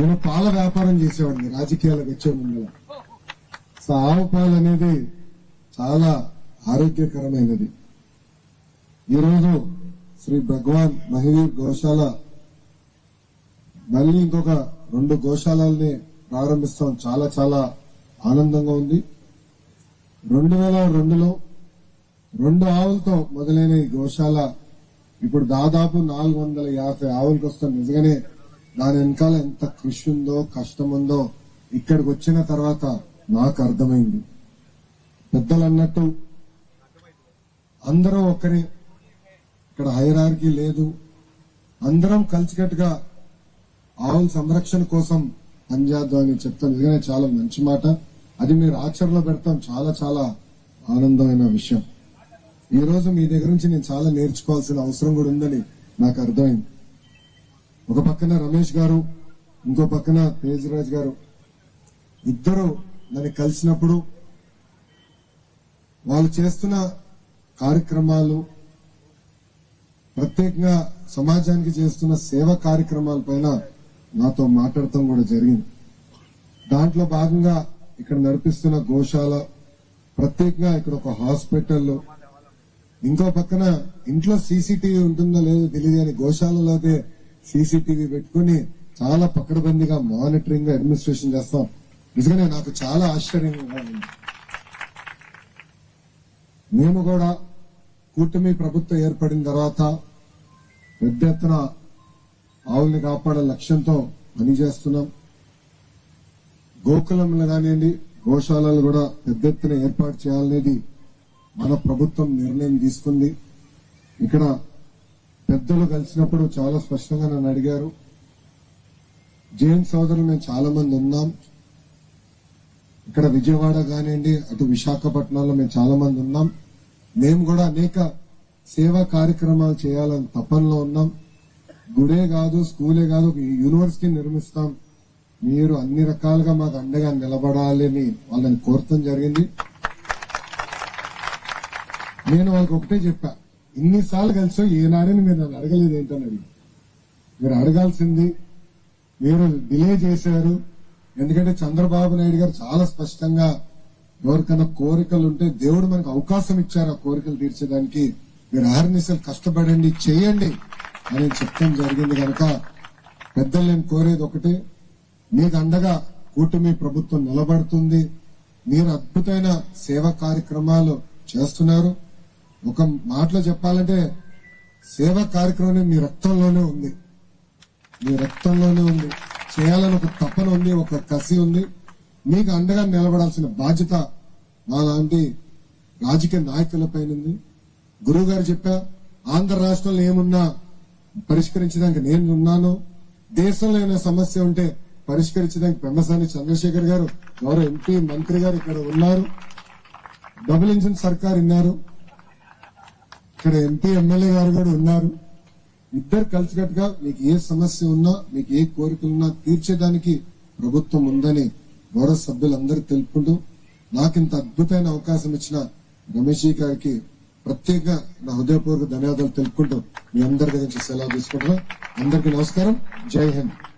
నేను పాల వ్యాపారం చేసేవాడిని రాజకీయాలకు వచ్చే ముందు సో ఆవు పాలు అనేది చాలా ఆరోగ్యకరమైనది. ఈరోజు శ్రీ భగవాన్ మహివీర్ గోశాల మళ్ళీ ఇంకొక రెండు గోశాలని ప్రారంభిస్తాం. చాలా చాలా ఆనందంగా ఉంది. రెండు వేల రెండులో రెండు ఆవులతో మొదలైన ఈ గోశాల ఇప్పుడు దాదాపు నాలుగు వందల యాభై ఆవులకు వస్తాం నిజంగానే దాని వెనకాల ఎంత కృషి ఉందో కష్టం ఉందో ఇక్కడికి వచ్చిన తర్వాత నాకు అర్థమైంది. పెద్దలు అన్నట్టు అందరూ ఒకరి. ఇక్కడ హైరార్కి లేదు. అందరం కలిసికట్టుగా ఆవుల సంరక్షణ కోసం పనిచేద్దాం అని చెప్తాను. నిజంగానే చాలా మంచి మాట. అది మీరు ఆచరణలో పెడతాం. చాలా చాలా ఆనందమైన విషయం. ఈ రోజు మీ దగ్గర నుంచి నేను చాలా నేర్చుకోవాల్సిన అవసరం కూడా ఉందని నాకు అర్థమైంది. ఒక పక్కన రమేష్ గారు ఇంకో పక్కన తేజరాజ్ గారు. ఇద్దరు నన్ను కలిసినప్పుడు వాళ్ళు చేస్తున్న కార్యక్రమాలు ప్రత్యేకంగా సమాజానికి చేస్తున్న సేవ కార్యక్రమాల పైన నాతో మాట్లాడటం కూడా జరిగింది. దాంట్లో భాగంగా ఇక్కడ నడిపిస్తున్న గోశాల ప్రత్యేకంగా ఇక్కడ ఒక హాస్పిటల్ ఇంకో పక్కన ఇంట్లో సీసీటీవీ ఉంటుందో లేదో తెలియదు గోశాలలో అయితే సీసీటీవీ పెట్టుకుని చాలా పకడ్బందీగా మానిటరింగ్ అడ్మినిస్ట్రేషన్ చేస్తాం. నిజంగానే నాకు చాలా ఆశ్చర్యంగా ఉంది. మేము కూడా కూటమి ప్రభుత్వం ఏర్పడిన తర్వాత పెద్ద ఎత్తున ఆవుల్ని కాపాడే లక్ష్యంతో పనిచేస్తున్నాం. గోకులంలో కానివ్వండి గోశాలలు కూడా పెద్ద ఎత్తున ఏర్పాటు చేయాలనేది మన ప్రభుత్వం నిర్ణయం తీసుకుంది. ఇక్కడ పెద్దలు కలిసినప్పుడు చాలా స్పష్టంగా నన్ను అడిగారు. జైన్ సోదరులు మేము చాలా మంది ఉన్నాం. ఇక్కడ విజయవాడ కానివ్వండి అటు విశాఖపట్నంలో మేము చాలా మంది ఉన్నాం. మేము కూడా అనేక సేవా కార్యక్రమాలు చేయాలని తపనలో ఉన్నాం. గుడే కాదు స్కూలే కాదు ఒక యూనివర్సిటీ నిర్మిస్తాం. మీరు అన్ని రకాలుగా మాకు అండగా నిలబడాలని వాళ్ళని కోరటం జరిగింది. నేను వాళ్ళకి ఒకటే చెప్పాను ఇన్నిసార్లు కలిసో ఏనాడని మీరు నన్ను అడగలేదు ఏంటని అడిగి మీరు అడగాల్సింది మీరు డిలే చేశారు. ఎందుకంటే చంద్రబాబు నాయుడు గారు చాలా స్పష్టంగా ఎవరికైనా కోరికలు ఉంటే దేవుడు మనకు అవకాశం ఇచ్చారు ఆ కోరికలు తీర్చడానికి మీరు ఆర్నిసలు కష్టపడండి చేయండి అని చెప్పడం జరిగింది కనుక పెద్దలు నేను కోరేది ఒకటి మీకు అండగా కూటమి ప్రభుత్వం నిలబడుతుంది. మీరు అద్భుతమైన సేవా కార్యక్రమాలు చేస్తున్నారు. ఒక మాటలో చెప్పాలంటే సేవా కార్యక్రమం మీ రక్తంలోనే ఉంది. మీ రక్తంలోనే ఉంది. చేయాలని ఒక తపన ఉంది ఒక కసి ఉంది. మీకు అండగా నిలబడాల్సిన బాధ్యత మా లాంటి రాజకీయ నాయకులపైన ఉంది. గురువు గారు చెప్పా ఆంధ్ర రాష్ట్రంలో ఏమున్నా పరిష్కరించడానికి నేను ఉన్నాను. దేశంలో ఏమైనా సమస్య ఉంటే పరిష్కరించడానికి పెమ్మసాని చంద్రశేఖర్ గారు గౌరవ ఎంపీ మంత్రి గారు ఇక్కడ ఉన్నారు. డబుల్ ఇంజిన్ సర్కార్ ఉన్నారు ఇక్కడ ఎంపీ ఎమ్మెల్యే గారు కూడా ఉన్నారు. ఇద్దరు కలిసికట్టుగా మీకు ఏ సమస్య ఉన్నా మీకు ఏ కోరికలున్నా తీర్చేదానికి ప్రభుత్వం ఉందని గౌరవ సభ్యులందరూ తెలుపుకుంటూ నాకు ఇంత అద్భుతమైన అవకాశం ఇచ్చిన రమేష్ గారికి ప్రత్యేకంగా నా హృదయపూర్వక ధన్యవాదాలు తెలుపుకుంటూ మీ అందరి దగ్గర సెలవు తీసుకుంటున్నా. అందరికీ నమస్కారం. జై హింద్.